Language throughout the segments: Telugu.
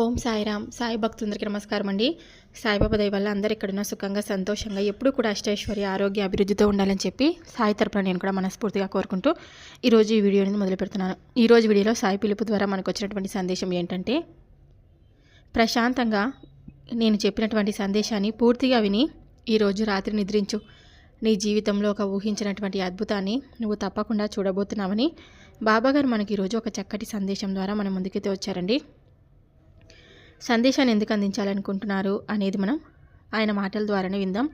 ఓం సాయిరామ్. సాయి భక్తులందరికీ నమస్కారం అండి. సాయిబాబా దయ వల్ల అందరు ఎక్కడున్నా సుఖంగా సంతోషంగా ఎప్పుడూ కూడా అష్టైశ్వర్య ఆరోగ్య అభివృద్ధితో ఉండాలని చెప్పి సాయి తరపున నేను కూడా మనస్ఫూర్తిగా కోరుకుంటూ ఈరోజు ఈ వీడియోని మొదలు పెడుతున్నాను. ఈరోజు వీడియోలో సాయి పిలుపు ద్వారా మనకు వచ్చినటువంటి సందేశం ఏంటంటే ప్రశాంతంగా నేను చెప్పినటువంటి సందేశాన్ని పూర్తిగా విని ఈరోజు రాత్రి నిద్రించు. నీ జీవితంలో ఒక ఊహించినటువంటి అద్భుతాన్ని నువ్వు తప్పకుండా చూడబోతున్నావని బాబాగారు మనకి ఈరోజు ఒక చక్కటి సందేశం ద్వారా మన ముందుకైతే వచ్చారండి. సందేశాన్ని ఎందుకు అందించాలనుకుంటున్నారు అనేది మనం ఆయన మాటల ద్వారానే విందాం.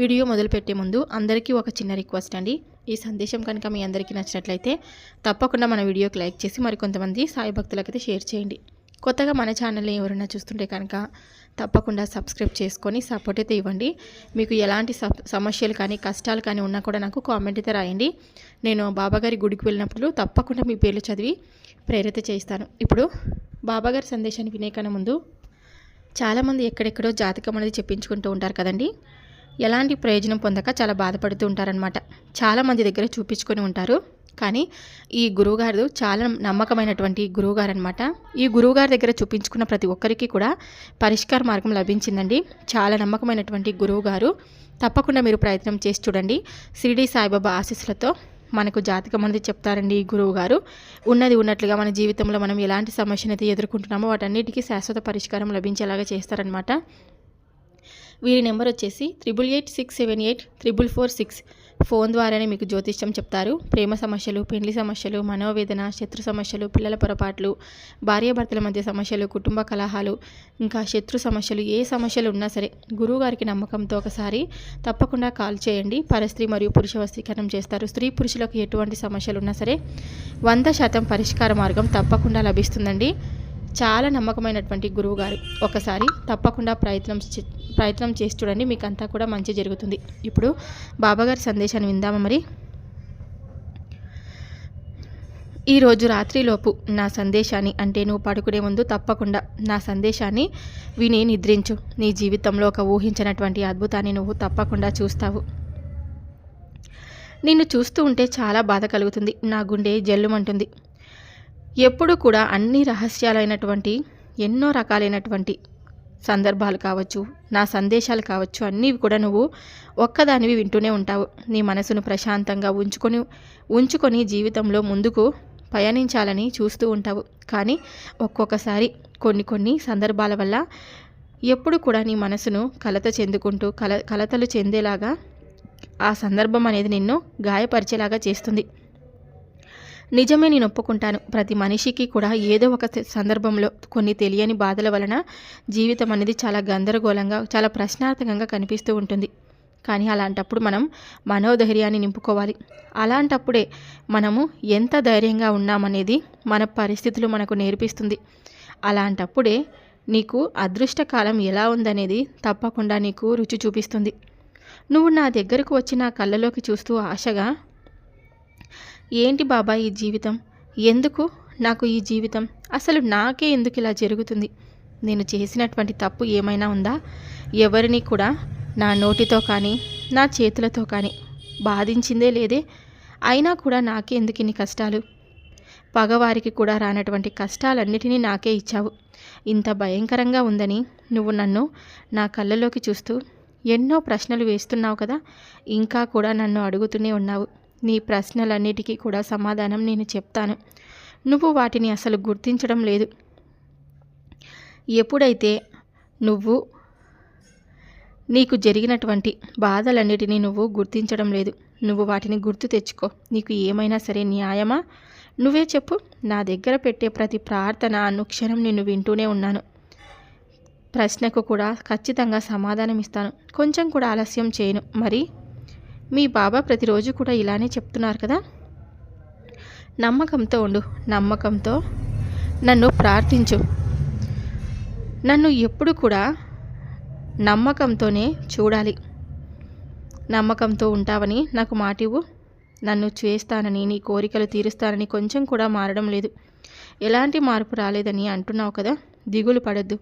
వీడియో మొదలుపెట్టే ముందు అందరికీ ఒక చిన్న రిక్వెస్ట్ అండి. ఈ సందేశం కనుక మీ అందరికీ నచ్చినట్లయితే తప్పకుండా మన వీడియోకి లైక్ చేసి మరికొంతమంది సాయి భక్తులకైతే షేర్ చేయండి. కొత్తగా మన ఛానల్ని ఎవరైనా చూస్తుంటే కనుక తప్పకుండా సబ్స్క్రైబ్ చేసుకొని సపోర్ట్ అయితే ఇవ్వండి. మీకు ఎలాంటి సమస్యలు కానీ కష్టాలు కానీ ఉన్నా కూడా నాకు కామెంట్ అయితే రాయండి. నేను బాబాగారి గుడికి వెళ్ళినప్పుడు తప్పకుండా మీ పేర్లు చదివి ప్రేరిత చేయిస్తాను. ఇప్పుడు బాబాగారి సందేశాన్ని వినే కన్నా ముందు చాలామంది ఎక్కడెక్కడో జాతకం అనేది చెప్పించుకుంటూ ఉంటారు కదండి. ఎలాంటి ప్రయోజనం పొందక చాలా బాధపడుతూ ఉంటారనమాట చాలామంది దగ్గర చూపించుకొని ఉంటారు. కానీ ఈ గురువుగారు చాలా నమ్మకమైనటువంటి గురువుగారు అనమాట ఈ గురువుగారి దగ్గర చూపించుకున్న ప్రతి ఒక్కరికి కూడా పరిష్కార మార్గం లభించిందండి. చాలా నమ్మకమైనటువంటి గురువుగారు. తప్పకుండా మీరు ప్రయత్నం చేసి చూడండి. షిరిడి సాయిబాబా ఆశీస్సులతో మనకు జాతకం అనేది చెప్తారండి ఈ గురువు గారు. ఉన్నది ఉన్నట్లుగా మన జీవితంలో మనం ఎలాంటి సమస్యను అయితే ఎదుర్కొంటున్నామో వాటన్నిటికీ శాశ్వత పరిష్కారం లభించేలాగా చేస్తారనమాట వీరి నెంబర్ వచ్చేసి triple eight six seven eight triple four six. Phone ద్వారానే మీకు జ్యోతిష్యం చెప్తారు. ప్రేమ సమస్యలు పెండ్లి సమస్యలు మనోవేదన శత్రు సమస్యలు పిల్లల పొరపాట్లు భార్యాభర్తల మధ్య సమస్యలు కుటుంబ కలహాలు ఇంకా శత్రు సమస్యలు ఏ సమస్యలు ఉన్నా సరే గురువుగారికి నమ్మకంతో ఒకసారి తప్పకుండా కాల్ చేయండి. పరస్త్రీ మరియు పురుష వస్తీకరణం చేస్తారు. స్త్రీ పురుషులకు ఎటువంటి సమస్యలు ఉన్నా సరే వంద శాతం పరిష్కార మార్గం తప్పకుండా లభిస్తుందండి. చాలా నమ్మకమైనటువంటి గురువు గారు ఒకసారి తప్పకుండా ప్రయత్నం ప్రయత్నం చేసి చూడండి. మీకు అంతా కూడా మంచి జరుగుతుంది. ఇప్పుడు బాబాగారి సందేశాన్ని విందామా మరి? ఈరోజు రాత్రిలోపు నా సందేశాన్ని అంటే నువ్వు పడుకునే ముందు తప్పకుండా నా సందేశాన్ని విని నిద్రించు. నీ జీవితంలో ఒక ఊహించినటువంటి అద్భుతాన్ని నువ్వు తప్పకుండా చూస్తావు. నిన్ను చూస్తూ ఉంటే చాలా బాధ కలుగుతుంది. నా గుండె జల్లుమంటుంది. ఎప్పుడు కూడా అన్ని రహస్యాలైనటువంటి ఎన్నో రకాలైనటువంటి సందర్భాలు కావచ్చు నా సందేశాలు కావచ్చు అన్నీ కూడా నువ్వు ఒక్కదానివి వింటూనే ఉంటావు. నీ మనసును ప్రశాంతంగా ఉంచుకొని ఉంచుకొని జీవితంలో ముందుకు పయనించాలని చూస్తూ ఉంటావు. కానీ ఒక్కొక్కసారి కొన్ని కొన్ని సందర్భాల వల్ల ఎప్పుడు కూడా నీ మనసును కలత చెందుకుంటూ కల కలతలు చెందేలాగా ఆ సందర్భం అనేది నిన్ను గాయపరిచేలాగా చేస్తుంది. నిజమే నేను ఒప్పుకుంటాను. ప్రతి మనిషికి కూడా ఏదో ఒక సందర్భంలో కొన్ని తెలియని బాధల వలన జీవితం అనేది చాలా గందరగోళంగా చాలా ప్రశ్నార్థకంగా కనిపిస్తూ ఉంటుంది. కానీ అలాంటప్పుడు మనం మనోధైర్యాన్ని నింపుకోవాలి. అలాంటప్పుడే మనము ఎంత ధైర్యంగా ఉన్నామనేది మన పరిస్థితులు మనకు నేర్పిస్తుంది. అలాంటప్పుడే నీకు అదృష్టకాలం ఎలా ఉందనేది తప్పకుండా నీకు రుచి చూపిస్తుంది. నువ్వు నా దగ్గరకు వచ్చి నా కళ్ళలోకి చూస్తూ ఆశగా ఏంటి బాబా ఈ జీవితం? ఎందుకు నాకు ఈ జీవితం? అసలు నాకే ఎందుకు ఇలా జరుగుతుంది? నేను చేసినటువంటి తప్పు ఏమైనా ఉందా? ఎవరిని కూడా నా నోటితో కానీ నా చేతులతో కానీ బాధించిందే లేదే? అయినా కూడా నాకే ఎందుకు ఇన్ని కష్టాలు? పగవారికి కూడా రానటువంటి కష్టాలన్నిటినీ నాకే ఇచ్చావు. ఇంత భయంకరంగా ఉందని నువ్వు నన్ను నా కళ్ళలోకి చూస్తూ ఎన్నో ప్రశ్నలు వేస్తున్నావు కదా? ఇంకా కూడా నన్ను అడుగుతూనే ఉన్నావు. నీ ప్రశ్నలన్నిటికీ కూడా సమాధానం నేను చెప్తాను. నువ్వు వాటిని అసలు గుర్తించడం లేదు. ఎప్పుడైతే నువ్వు నీకు జరిగినటువంటి బాధలన్నిటినీ నువ్వు గుర్తించడం లేదు నువ్వు వాటిని గుర్తు తెచ్చుకో. నీకు ఏమైనా సరే న్యాయమా? నువ్వే చెప్పు. నా దగ్గర పెట్టే ప్రతి ప్రార్థన అనుక్షణం నిన్ను వింటూనే ఉన్నాను. ప్రశ్నకు కూడా ఖచ్చితంగా సమాధానం ఇస్తాను కొంచెం కూడా ఆలస్యం చేయను. మరి? మీ బాబా ప్రతిరోజు కూడా ఇలానే చెప్తున్నారు కదా. నమ్మకంతో ఉండు నమ్మకంతో నన్ను ప్రార్థించు. నన్ను ఎప్పుడు కూడా నమ్మకంతోనే చూడాలి. నమ్మకంతో ఉంటావని నాకు మాటివు నన్ను చేస్తానని నీ కోరికలు తీరుస్తానని కొంచెం కూడా మారడం లేదు. ఎలాంటి మార్పు రాలేదని అంటున్నావు కదా దిగులు పడద్దు.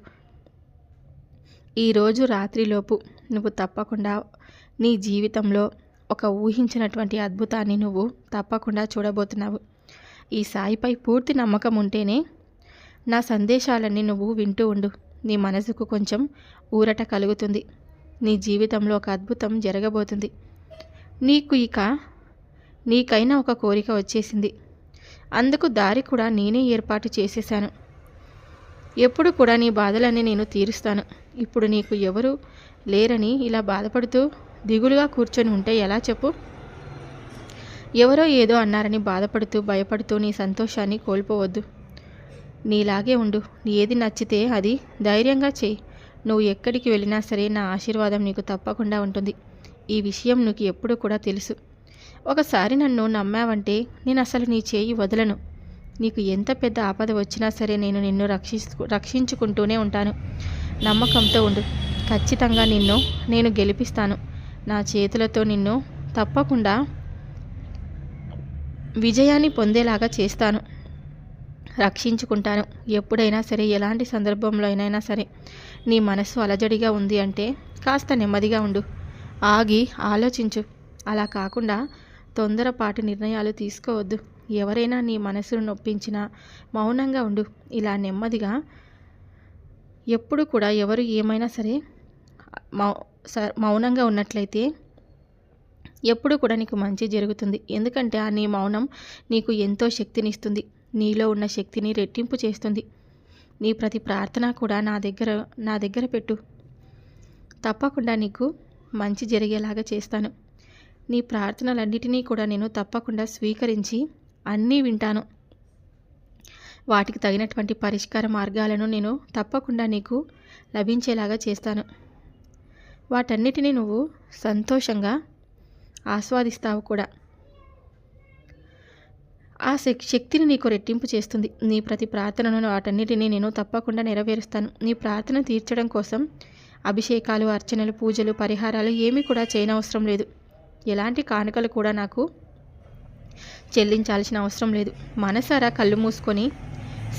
ఈరోజు రాత్రిలోపు నువ్వు తప్పకుండా నీ జీవితంలో ఒక ఊహించినటువంటి అద్భుతాన్ని నువ్వు తప్పకుండా చూడబోతున్నావు. ఈ సాయిపై పూర్తి నమ్మకం ఉంటేనే నా సందేశాలన్నీ నువ్వు వింటూ ఉండు. నీ మనసుకు కొంచెం ఊరట కలుగుతుంది. నీ జీవితంలో ఒక అద్భుతం జరగబోతుంది. నీకు ఇక నీకైనా ఒక కోరిక వచ్చేసింది. అందుకు దారి కూడా నేనే ఏర్పాటు చేసేశాను. ఎప్పుడు కూడా నీ బాధలన్నీ నేను తీరుస్తాను. ఇప్పుడు నీకు ఎవరు లేరని ఇలా బాధపడుతూ దిగులుగా కూర్చొని ఉంటే ఎలా చెప్పు? ఎవరో ఏదో అన్నారని బాధపడుతూ భయపడుతూ నీ సంతోషాన్ని కోల్పోవద్దు. నీలాగే ఉండు. నీ ఏది నచ్చితే అది. ధైర్యంగా చేయి. నువ్వు ఎక్కడికి వెళ్ళినా సరే నా ఆశీర్వాదం నీకు తప్పకుండా ఉంటుంది. ఈ విషయం నీకు ఎప్పుడు కూడా తెలుసు. ఒకసారి నన్ను నమ్మావంటే నేను అసలు నీ చేయి వదలను. నీకు ఎంత పెద్ద ఆపద వచ్చినా సరే నేను నిన్ను రక్షిస్తూ రక్షించుకుంటూనే ఉంటాను. నమ్మకంతో ఉండు. ఖచ్చితంగా నిన్ను నేను గెలిపిస్తాను. నా చేతులతో నిన్ను తప్పకుండా విజయాన్ని పొందేలాగా చేస్తాను. రక్షించుకుంటాను. ఎప్పుడైనా సరే ఎలాంటి సందర్భంలో అయినా సరే నీ మనసు అలజడిగా ఉంది అంటే కాస్త నెమ్మదిగా ఉండు. ఆగి ఆలోచించు. అలా కాకుండా తొందరపాటు నిర్ణయాలు తీసుకోవద్దు. ఎవరైనా నీ మనసును నొప్పించినా మౌనంగా ఉండు. ఇలా నెమ్మదిగా ఎప్పుడు కూడా ఎవరు ఏమైనా సరే మౌ మౌనంగా ఉన్నట్లయితే ఎప్పుడు కూడా నీకు మంచి జరుగుతుంది. ఎందుకంటే ఆ నీ మౌనం నీకు ఎంతో శక్తినిస్తుంది. నీలో ఉన్న శక్తిని రెట్టింపు చేస్తుంది. నీ ప్రతి ప్రార్థన కూడా నా దగ్గర నా దగ్గర పెట్టు. తప్పకుండా నీకు మంచి జరిగేలాగా చేస్తాను. నీ ప్రార్థనలన్నిటినీ కూడా నేను తప్పకుండా స్వీకరించి అన్నీ వింటాను. వాటికి తగినటువంటి పరిష్కార మార్గాలను నేను తప్పకుండా నీకు లభించేలాగా చేస్తాను. వాటన్నిటినీ నువ్వు సంతోషంగా ఆస్వాదిస్తావు కూడా. ఆ శక్తిని నీకు రెట్టింపు చేస్తుంది. నీ ప్రతి ప్రార్థనను వాటన్నిటినీ నేను తప్పకుండా నెరవేరుస్తాను. నీ ప్రార్థన తీర్చడం కోసం అభిషేకాలు అర్చనలు పూజలు పరిహారాలు ఏమీ కూడా చేయనవసరం లేదు. ఎలాంటి కానుకలు కూడా నాకు చెల్లించాల్సిన అవసరం లేదు. మనసారా కళ్ళు మూసుకొని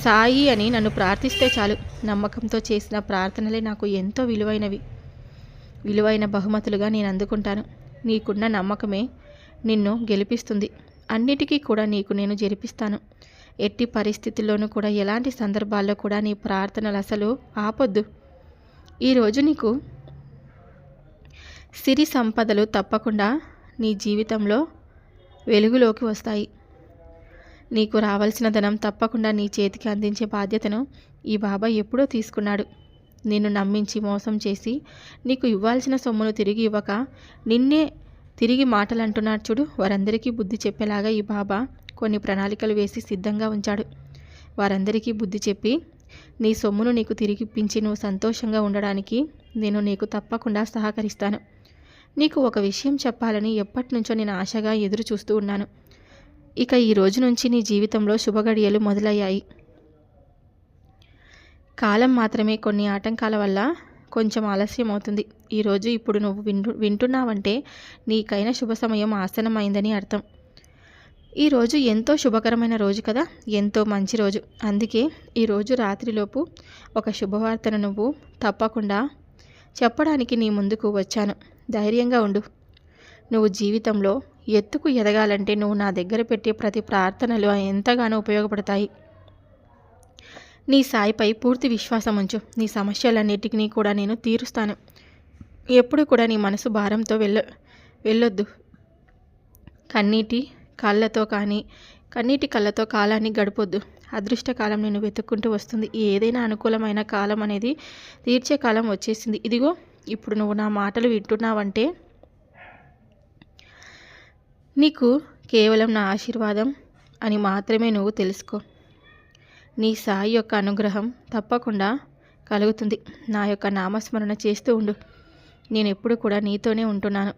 సాయి అని నన్ను ప్రార్థిస్తే చాలు. నమ్మకంతో చేసిన ప్రార్థనలే నాకు ఎంతో విలువైనవి. విలువైన బహుమతులుగా నేను అందుకుంటాను. నీకున్న నమ్మకమే నిన్ను గెలిపిస్తుంది. అన్నిటికీ కూడా నీకు నేను జరిపిస్తాను. ఎట్టి పరిస్థితుల్లోనూ కూడా ఎలాంటి సందర్భాల్లో కూడా నీ ప్రార్థనలు అసలు ఆపొద్దు. ఈరోజు నీకు సిరి సంపదలు తప్పకుండా నీ జీవితంలో వెలుగులోకి వస్తాయి. నీకు రావాల్సిన ధనం తప్పకుండా నీ చేతికి అందించే బాధ్యతను ఈ బాబా ఎప్పుడో తీసుకున్నాడు. నిన్ను నమ్మించి మోసం చేసి నీకు ఇవ్వాల్సిన సొమ్మును తిరిగి ఇవ్వక నిన్నే తిరిగి మాటలు అంటున్నాడు చూడు. వారందరికీ బుద్ధి చెప్పేలాగా ఈ బాబా కొన్ని ప్రణాళికలు వేసి సిద్ధంగా ఉంచాడు. వారందరికీ బుద్ధి చెప్పి నీ సొమ్మును నీకు తిరిగిప్పించి నువ్వు సంతోషంగా ఉండడానికి నేను నీకు తప్పకుండా సహకరిస్తాను. నీకు ఒక విషయం చెప్పాలని ఎప్పటి నుంచో నేను ఆశగా ఎదురు చూస్తూ ఉన్నాను. ఇక ఈ రోజు నుంచి నీ జీవితంలో శుభగడియలు మొదలయ్యాయి. కాలం మాత్రమే కొన్ని ఆటంకాల వల్ల కొంచెం ఆలస్యం అవుతుంది. ఈరోజు ఇప్పుడు నువ్వు వింటు వింటున్నావంటే నీకైన శుభ సమయం ఆసనమైందని అర్థం. ఈరోజు ఎంతో శుభకరమైన రోజు కదా ఎంతో మంచి రోజు. అందుకే ఈరోజు రాత్రిలోపు ఒక శుభవార్తను నువ్వు తప్పకుండా చెప్పడానికి నీ ముందుకు వచ్చాను. ధైర్యంగా ఉండు. నువ్వు జీవితంలో ఎత్తుకు ఎదగాలంటే నువ్వు నా దగ్గర పెట్టే ప్రతి ప్రార్థనలు ఎంతగానో ఉపయోగపడతాయి. నీ సాయిపై పూర్తి విశ్వాసం ఉంచు. నీ సమస్యలన్నిటికీ కూడా నేను తీరుస్తాను. ఎప్పుడు కూడా నీ మనసు భారంతో వెళ్ళ వెళ్ళొద్దు. కన్నీటి కళ్ళతో కానీ కన్నీటి కళ్ళతో కాలాన్ని గడపొద్దు. అదృష్ట కాలం నేను వెతుక్కుంటూ వస్తుంది. ఏదైనా అనుకూలమైన కాలం అనేది తీర్చే కాలం వచ్చేసింది. ఇదిగో ఇప్పుడు నువ్వు నా మాటలు వింటున్నావంటే నీకు కేవలం నా ఆశీర్వాదం అని మాత్రమే నువ్వు తెలుసుకో. నీ సాయి యొక్క అనుగ్రహం తప్పకుండా కలుగుతుంది. నా యొక్క నామస్మరణ చేస్తూ ఉండు. నేను ఎప్పుడు కూడా నీతోనే ఉంటున్నాను.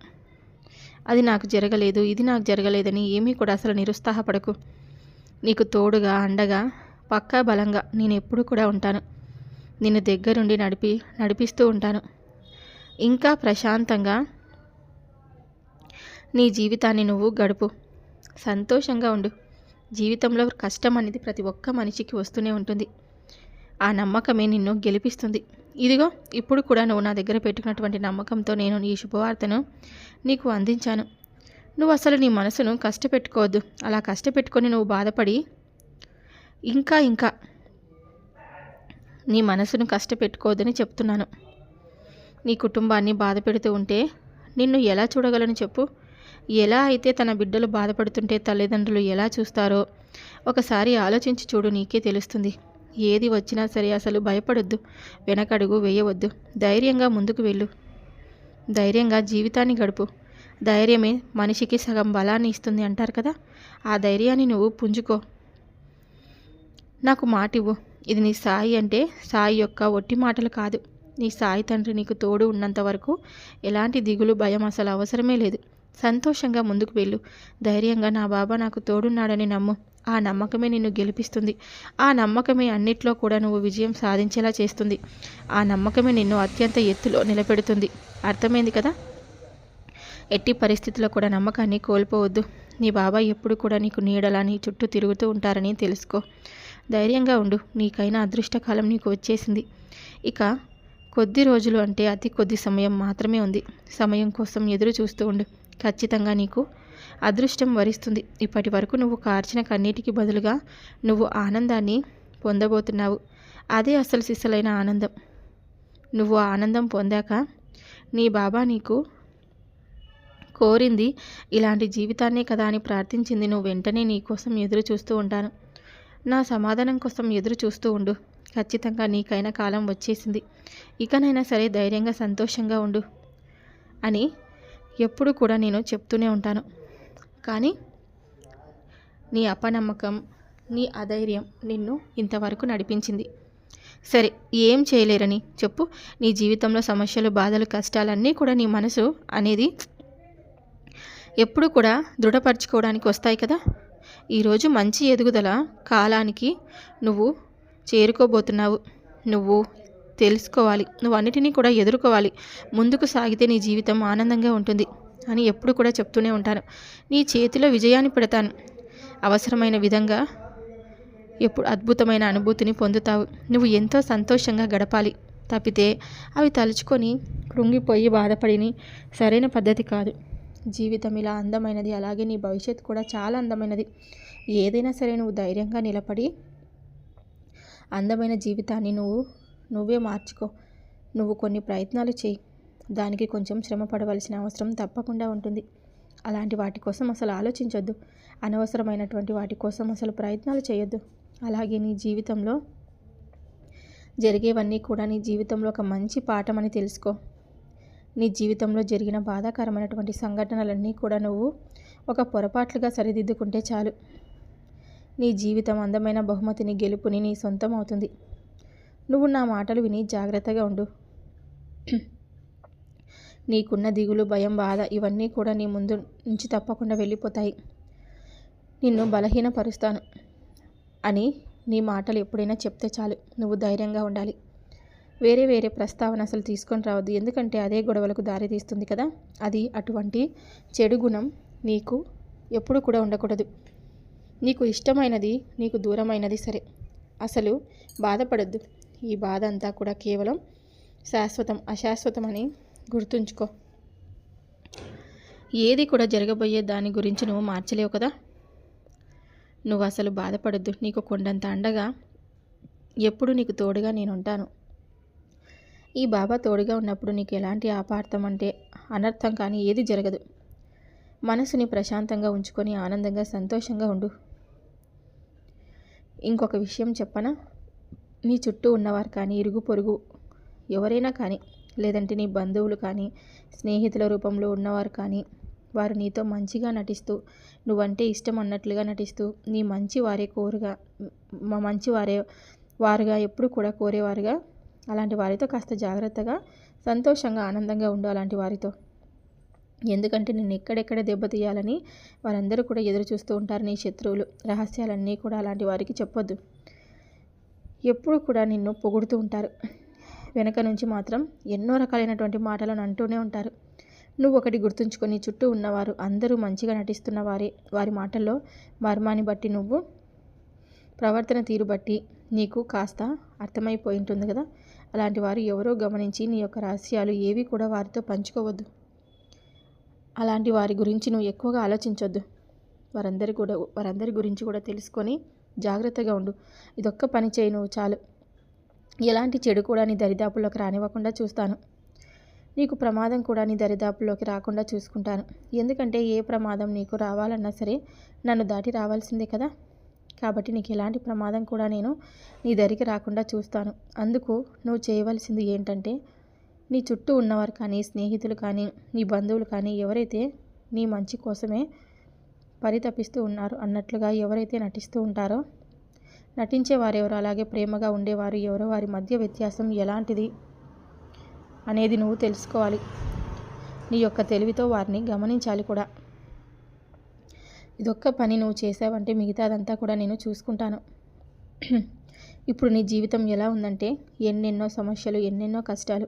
అది నాకు జరగలేదు ఇది నాకు జరగలేదని ఏమీ కూడా అసలు నిరుత్సాహపడకు. నీకు తోడుగా అండగా పక్కా బలంగా నేను ఎప్పుడు కూడా ఉంటాను. నిన్ను దగ్గరుండి నడిపి నడిపిస్తూ ఉంటాను. ఇంకా ప్రశాంతంగా నీ జీవితాన్ని నువ్వు గడుపు. సంతోషంగా ఉండు. జీవితంలో కష్టం అనేది ప్రతి ఒక్క మనిషికి వస్తూనే ఉంటుంది. ఆ నమ్మకమే నిన్ను గెలిపిస్తుంది. ఇదిగో ఇప్పుడు కూడా నువ్వు నా దగ్గర పెట్టుకున్నటువంటి నమ్మకంతో నేను ఈ శుభవార్తను నీకు అందించాను. నువ్వు అసలు నీ మనసును కష్టపెట్టుకోవద్దు. అలా కష్టపెట్టుకొని నువ్వు బాధపడి ఇంకా ఇంకా నీ మనసును కష్టపెట్టుకోవద్దని చెప్తున్నాను. నీ కుటుంబాన్ని బాధ పెడుతూ ఉంటే నిన్ను ఎలా చూడగలను చెప్పు? ఎలా అయితే తన బిడ్డలు బాధపడుతుంటే తల్లిదండ్రులు ఎలా చూస్తారో ఒకసారి ఆలోచించి చూడు నీకే తెలుస్తుంది. ఏది వచ్చినా సరే అసలు భయపడొద్దు వెనకడుగు వేయవద్దు. ధైర్యంగా ముందుకు వెళ్ళు. ధైర్యంగా జీవితాన్ని గడుపు. ధైర్యమే మనిషికి సగం బలాన్ని ఇస్తుంది అంటారు కదా? ఆ ధైర్యాన్ని నువ్వు పుంజుకో. నాకు మాట ఇవ్వు. ఇది నీ సాయి అంటే సాయి యొక్క ఒట్టి మాటలు కాదు. నీ సాయి తండ్రి నీకు తోడు ఉన్నంత వరకు ఎలాంటి దిగులు భయం అసలు అవసరమే లేదు. సంతోషంగా ముందుకు వెళ్ళు. ధైర్యంగా నా బాబా నాకు తోడున్నాడని నమ్ము. ఆ నమ్మకమే నిన్ను గెలిపిస్తుంది. ఆ నమ్మకమే అన్నిట్లో కూడా నువ్వు విజయం సాధించేలా చేస్తుంది. ఆ నమ్మకమే నిన్ను అత్యంత ఎత్తులో నిలబెడుతుంది. అర్థమైంది కదా? ఎట్టి పరిస్థితుల్లో కూడా నమ్మకాన్ని కోల్పోవద్దు. నీ బాబాయ్ ఎప్పుడు కూడా నీకు నీడలా నీ చుట్టూ తిరుగుతూ ఉంటారని తెలుసుకో. ధైర్యంగా ఉండు. నీకైనా అదృష్టకాలం నీకు వచ్చేసింది. ఇక కొద్ది రోజులు అంటే అతి కొద్ది సమయం మాత్రమే ఉంది. సమయం కోసం ఎదురు చూస్తూ ఉండు. ఖచ్చితంగా నీకు అదృష్టం వరిస్తుంది. ఇప్పటి వరకు నువ్వు కార్చిన కన్నీటికి బదులుగా నువ్వు ఆనందాన్ని పొందబోతున్నావు. అదే అసలు సిసలైన ఆనందం. నువ్వు ఆనందం పొందాక నీ బాబా నీకు కోరింది ఇలాంటి జీవితాన్నే కదా అని ప్రార్థించింది. నువ్వు వెంటనే నీ కోసం ఎదురు చూస్తూ ఉంటాను. నా సమాధానం కోసం ఎదురు చూస్తూ ఉండు. ఖచ్చితంగా నీకైన కాలం వచ్చేసింది. ఇకనైనా సరే ధైర్యంగా సంతోషంగా ఉండు అని ఎప్పుడు కూడా నేను చెప్తూనే ఉంటాను. కానీ నీ అపనమ్మకం నీ అధైర్యం నిన్ను ఇంతవరకు నడిపించింది. సరే ఏం చేయలేరని చెప్పు. నీ జీవితంలో సమస్యలు బాధలు కష్టాలన్నీ కూడా నీ మనసు అనేది ఎప్పుడు కూడా దృఢపరచుకోవడానికి వస్తాయి కదా. ఈరోజు మంచి ఎదుగుదల కాలానికి నువ్వు చేరుకోబోతున్నావు. నువ్వు తెలుసుకోవాలి. నువ్వు అన్నిటినీ కూడా ఎదుర్కోవాలి. ముందుకు సాగితే నీ జీవితం ఆనందంగా ఉంటుంది అని ఎప్పుడు కూడా చెప్తూనే ఉంటాను నీ చేతిలో విజయాన్ని పెడతాను. అవసరమైన విధంగా ఎప్పుడు అద్భుతమైన అనుభూతిని పొందుతావు. నువ్వు ఎంతో సంతోషంగా గడపాలి. తప్పితే అవి తలుచుకొని కృంగిపోయి బాధపడిని సరైన పద్ధతి కాదు. జీవితం ఇలా అందమైనది. అలాగే నీ భవిష్యత్తు కూడా చాలా అందమైనది. ఏదైనా సరే నువ్వు ధైర్యంగా నిలబడి అందమైన జీవితాన్ని నువ్వు నువ్వే మార్చుకో. నువ్వు కొన్ని ప్రయత్నాలు చేయి దానికి కొంచెం శ్రమ పడవలసిన అవసరం తప్పకుండా ఉంటుంది. అలాంటి వాటి కోసం అసలు ఆలోచించొద్దు. అనవసరమైనటువంటి వాటి కోసం అసలు ప్రయత్నాలు చేయొద్దు అలాగే నీ జీవితంలో జరిగేవన్నీ కూడా నీ జీవితంలో ఒక మంచి పాఠం అని తెలుసుకో. నీ జీవితంలో జరిగిన బాధాకరమైనటువంటి సంఘటనలన్నీ కూడా నువ్వు ఒక పొరపాట్లుగా సరిదిద్దుకుంటే చాలు. నీ జీవితం అందమైన బహుమతిని గెలుపుని నీ సొంతం అవుతుంది. నువ్వు నా మాటలు విని జాగ్రత్తగా ఉండు. నీకున్న దిగులు భయం బాధ ఇవన్నీ కూడా నీ ముందు నుంచి తప్పకుండా వెళ్ళిపోతాయి. నిన్ను బలహీనపరుస్తాను అని నీ మాటలు ఎప్పుడైనా చెప్తే చాలు. నువ్వు ధైర్యంగా ఉండాలి. వేరే వేరే ప్రస్తావన అసలు తీసుకొని రావద్దు. ఎందుకంటే అదే గొడవలకు దారి తీస్తుంది కదా. అది అటువంటి చెడు గుణం నీకు ఎప్పుడు కూడా ఉండకూడదు. నీకు ఇష్టమైనది నీకు దూరమైనది సరే. అసలు బాధపడద్దు. ఈ బాధ అంతా కూడా కేవలం శాశ్వతం అశాశ్వతం అని గుర్తుంచుకో. ఏది కూడా జరగబోయే దాని గురించి నువ్వు మార్చలేవు కదా? నువ్వు అసలు బాధపడద్దు. నీకు కొండంత అండగా ఎప్పుడు నీకు తోడుగా నేను ఉంటాను ఈ బాబా తోడుగా ఉన్నప్పుడు నీకు ఎలాంటి ఆపార్థం అంటే అనర్థం కానీ ఏది జరగదు. మనసుని ప్రశాంతంగా ఉంచుకొని ఆనందంగా సంతోషంగా ఉండు. ఇంకొక విషయం చెప్పనా? నీ చుట్టూ ఉన్నవారు కానీ ఇరుగు పొరుగు ఎవరైనా కానీ లేదంటే నీ బంధువులు కానీ స్నేహితుల రూపంలో ఉన్నవారు కానీ వారు నీతో మంచిగా నటిస్తూ నువ్వంటే ఇష్టం అన్నట్లుగా నటిస్తూ నీ మంచి వారే కోరుగా మా మంచి వారే వారుగా ఎప్పుడు కూడా కోరేవారుగా అలాంటి వారితో కాస్త జాగ్రత్తగా సంతోషంగా ఆనందంగా ఉండు అలాంటి వారితో. ఎందుకంటే నేను ఎక్కడెక్కడ దెబ్బతీయాలని వారందరూ కూడా ఎదురు చూస్తూ ఉంటారు నీ శత్రువులు. రహస్యాలన్నీ కూడా అలాంటి వారికి చెప్పొద్దు. ఎప్పుడు కూడా నిన్ను పొగుడుతూ ఉంటారు. వెనక నుంచి మాత్రం ఎన్నో రకాలైనటువంటి మాటలను అంటూనే ఉంటారు. నువ్వు ఒకటి గుర్తుంచుకొని చుట్టూ ఉన్నవారు అందరూ మంచిగా నటిస్తున్న వారే. వారి మాటల్లో మర్మాన్ని బట్టి నువ్వు ప్రవర్తన తీరు బట్టి నీకు కాస్త అర్థమైపోయి ఉంటుంది కదా? అలాంటి వారు ఎవరో గమనించి నీ యొక్క రహస్యాలు ఏవి కూడా వారితో పంచుకోవద్దు. అలాంటి వారి గురించి నువ్వు ఎక్కువగా ఆలోచించొద్దు. వారందరి కూడా వారందరి గురించి కూడా తెలుసుకొని జాగ్రత్తగా ఉండు. ఇదొక్క పని చేయి నువ్వు చాలు. ఎలాంటి చెడు కూడా నీ దరిదాపుల్లోకి రానివ్వకుండా చూస్తాను. నీకు ప్రమాదం కూడా నీ దరిదాపుల్లోకి రాకుండా చూసుకుంటాను. ఎందుకంటే ఏ ప్రమాదం నీకు రావాలన్నా సరే నన్ను దాటి రావాల్సిందే కదా. కాబట్టి నీకు ఎలాంటి ప్రమాదం కూడా నేను నీ దరికి రాకుండా చూస్తాను. అందుకు నువ్వు చేయవలసింది ఏంటంటే నీ చుట్టూ ఉన్నవారు కానీ స్నేహితులు కానీ నీ బంధువులు కానీ ఎవరైతే నీ మంచి కోసమే పరితపిస్తూ ఉన్నారు అన్నట్లుగా ఎవరైతే నటిస్తూ ఉంటారో నటించేవారెవరో అలాగే ప్రేమగా ఉండేవారు ఎవరో వారి మధ్య వ్యత్యాసం ఎలాంటిది అనేది నువ్వు తెలుసుకోవాలి. నీ యొక్క తెలివితో వారిని గమనించాలి కూడా. ఇదొక్క పని నువ్వు చేసావంటే మిగతాదంతా కూడా నేను చూసుకుంటాను. ఇప్పుడు నీ జీవితం ఎలా ఉందంటే ఎన్నెన్నో సమస్యలు ఎన్నెన్నో కష్టాలు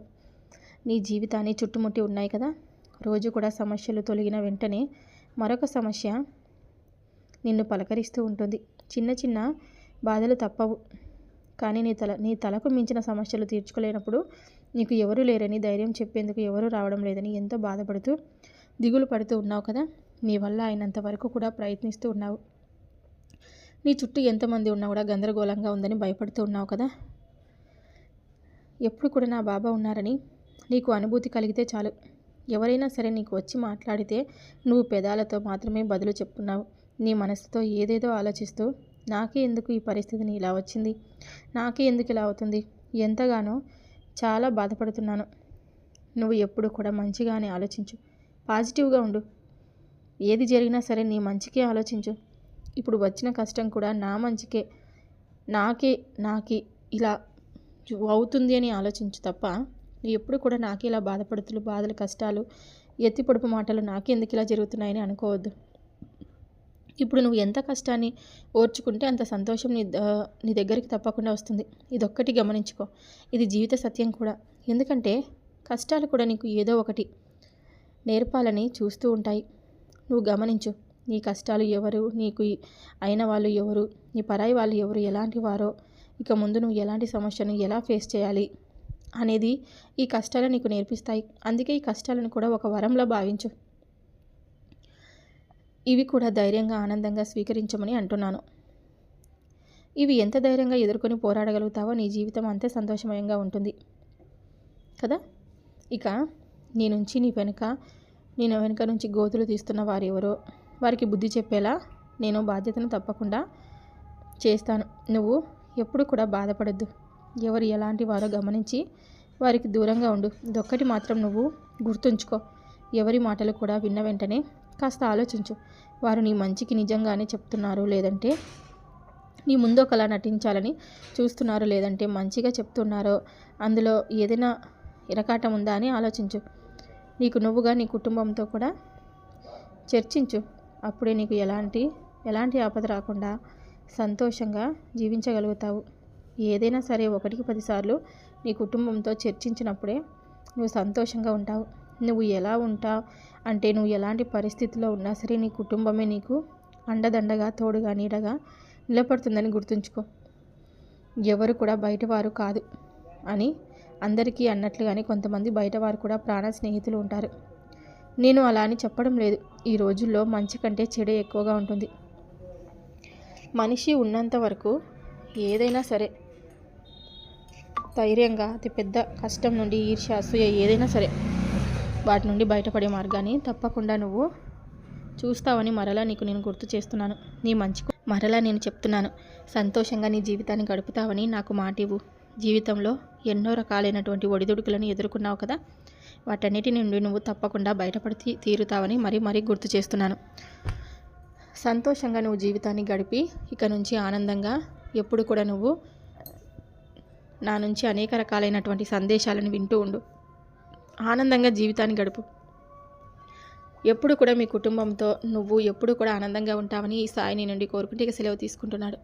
నీ జీవితాన్ని చుట్టుముట్టి ఉన్నాయి కదా. రోజు కూడా సమస్యలు తొలగిన వెంటనే మరొక సమస్య నిన్ను పలకరిస్తూ ఉంటుంది. చిన్న చిన్న బాధలు తప్పవు. కానీ నీ తల నీ తలకు మించిన సమస్యలు తీర్చుకోలేనప్పుడు నీకు ఎవరు లేరని ధైర్యం చెప్పేందుకు ఎవరు రావడం లేదని ఎంతో బాధపడుతూ దిగులు పడుతూ ఉన్నావు కదా? నీ వల్ల అయినంత వరకు కూడా ప్రయత్నిస్తూ ఉన్నావు. నీ చుట్టూ ఎంతమంది ఉన్నా కూడా గందరగోళంగా ఉందని భయపడుతూ ఉన్నావు కదా? ఎప్పుడు కూడా నా బాబా ఉన్నారని నీకు అనుభూతి కలిగితే చాలు. ఎవరైనా సరే నీకు వచ్చి మాట్లాడితే నువ్వు పెదాలతో మాత్రమే బదులు చెప్తున్నావు నీ మనసుతో ఏదేదో ఆలోచిస్తూ నాకే ఎందుకు ఈ పరిస్థితిని ఇలా వచ్చింది? నాకే ఎందుకు ఇలా అవుతుంది? ఎంతగానో చాలా బాధపడుతున్నాను. నువ్వు ఎప్పుడు కూడా మంచిగానే ఆలోచించు. పాజిటివ్గా ఉండు. ఏది జరిగినా సరే నీ మంచికే ఆలోచించు. ఇప్పుడు వచ్చిన కష్టం కూడా నా మంచికే. నాకే నాకి ఇలా అవుతుంది అని ఆలోచించు తప్ప ఎప్పుడు కూడా నాకే ఇలా బాధపడుతులు బాధలు కష్టాలు ఎత్తి పొడుపు మాటలు నాకెందుకు ఇలా జరుగుతున్నాయని అనుకోవద్దు. ఇప్పుడు నువ్వు ఎంత కష్టాన్ని ఓర్చుకుంటే అంత సంతోషం నీ నీ దగ్గరికి తప్పకుండా వస్తుంది. ఇదొక్కటి గమనించుకో. ఇది జీవిత సత్యం కూడా. ఎందుకంటే కష్టాలు కూడా నీకు ఏదో ఒకటి నేర్పాలని చూస్తూ ఉంటాయి. నువ్వు గమనించు. నీ కష్టాలు ఎవరు? నీకు అయిన వాళ్ళు ఎవరు? నీ పరాయి వాళ్ళు ఎవరు? ఎలాంటి వారో? ఇక ముందు నువ్వు ఎలాంటి సమస్యను ఎలా ఫేస్ చేయాలి అనేది ఈ కష్టాలు నీకు నేర్పిస్తాయి. అందుకే ఈ కష్టాలను కూడా ఒక వరంలో భావించు. ఇవి కూడా ధైర్యంగా ఆనందంగా స్వీకరించమని అంటున్నాను. ఇవి ఎంత ధైర్యంగా ఎదుర్కొని పోరాడగలుగుతావో నీ జీవితం అంతే సంతోషమయంగా ఉంటుంది. కదా? ఇక నీ నుంచి నీ వెనుక నేను వెనుక నుంచి గోతులు తీస్తున్న వారు ఎవరో వారికి బుద్ధి చెప్పేలా నేను బాధ్యతను తప్పకుండా చేస్తాను. నువ్వు ఎప్పుడు కూడా బాధపడద్దు. ఎవరు ఎలాంటి వారో గమనించి వారికి దూరంగా ఉండు. ఇదొక్కటి మాత్రం నువ్వు గుర్తుంచుకో. ఎవరి మాటలు కూడా విన్న వెంటనే కాస్త ఆలోచించు. వారు నీ మంచికి నిజంగానే చెప్తున్నారు లేదంటే నీ ముందు ఒకలా నటించాలని చూస్తున్నారు లేదంటే మంచిగా చెప్తున్నారో అందులో ఏదైనా ఇరకాటం ఉందా అని ఆలోచించు. నీకు నువ్వుగా నీ కుటుంబంతో కూడా చర్చించు. అప్పుడే నీకు ఎలాంటి ఎలాంటి ఆపద రాకుండా సంతోషంగా జీవించగలుగుతావు. ఏదైనా సరే ఒకటికి పదిసార్లు నీ కుటుంబంతో చర్చించినప్పుడే నువ్వు సంతోషంగా ఉంటావు. నువ్వు ఎలా ఉంటావు? అంటే నువ్వు ఎలాంటి పరిస్థితిలో ఉన్నా సరే నీ కుటుంబమే నీకు అండదండగా తోడుగా నీడగా నిలబడుతుందని గుర్తుంచుకో. ఎవరు కూడా బయటవారు కాదు అని అందరికీ అన్నట్లుగానే కొంతమంది బయటవారు కూడా ప్రాణ స్నేహితులు ఉంటారు. నేను అలా అని చెప్పడం లేదు. ఈ రోజుల్లో మంచి కంటే చెడే ఎక్కువగా ఉంటుంది. మనిషి ఉన్నంత వరకు ఏదైనా సరే ధైర్యంగా అతి పెద్ద కష్టం నుండి ఈర్ష్య అసూయ ఏదైనా సరే వాటి నుండి బయటపడే మార్గాన్ని తప్పకుండా నువ్వు చూస్తావని మరలా నీకు నేను గుర్తు చేస్తున్నాను. నీ మంచి మరలా నేను చెప్తున్నాను. సంతోషంగా నీ జీవితాన్ని గడుపుతావని నాకు మాట ఇవ్వు జీవితంలో ఎన్నో రకాలైనటువంటి ఒడిదుడుకులను ఎదుర్కొన్నావు కదా? వాటన్నిటి నుండి నువ్వు తప్పకుండా బయటపడి తీరుతావని మరీ మరీ గుర్తు చేస్తున్నాను. సంతోషంగా నువ్వు జీవితాన్ని గడిపి ఇక నుంచి ఆనందంగా ఎప్పుడు కూడా నువ్వు నా నుంచి అనేక రకాలైనటువంటి సందేశాలను వింటూ ఉండు. ఆనందంగా జీవితాన్ని గడుపు. ఎప్పుడు కూడా మీ కుటుంబంతో నువ్వు ఎప్పుడు కూడా ఆనందంగా ఉంటావని ఈ సాయిని నుండి కోరుకుంటే ఇక సెలవు తీసుకుంటున్నాడు.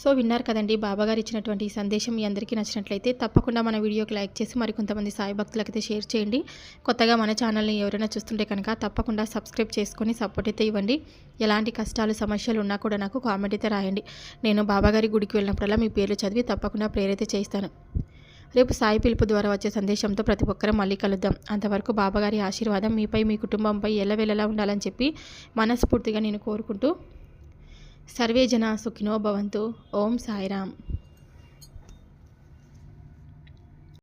సో విన్నారు కదండి బాబాగారు ఇచ్చినటువంటి ఈ సందేశం మీ అందరికీ నచ్చినట్లయితే తప్పకుండా మన వీడియోకి లైక్ చేసి మరికొంతమంది సాయి భక్తులకైతే షేర్ చేయండి. కొత్తగా మన ఛానల్ని ఎవరైనా చూస్తుంటే కనుక తప్పకుండా సబ్స్క్రైబ్ చేసుకొని సపోర్ట్ అయితే ఇవ్వండి. ఎలాంటి కష్టాలు సమస్యలు ఉన్నా కూడా నాకు కామెంట్ అయితే రాయండి. నేను బాబాగారి గుడికి వెళ్ళినప్పుడల్లా మీ పేర్లు చదివి తప్పకుండా ప్రేరైతే చేస్తాను రేపు సాయి పిలుపు ద్వారా వచ్చే సందేశంతో ప్రతి ఒక్కరూ మళ్ళీ కలుద్దాం. అంతవరకు బాబాగారి ఆశీర్వాదం మీపై మీ కుటుంబంపై ఎల్లవెల్లలా ఉండాలని చెప్పి మనస్ఫూర్తిగా నేను కోరుకుంటూ సర్వే జన సుఖినో భవంతు. ఓం సాయిరామ్.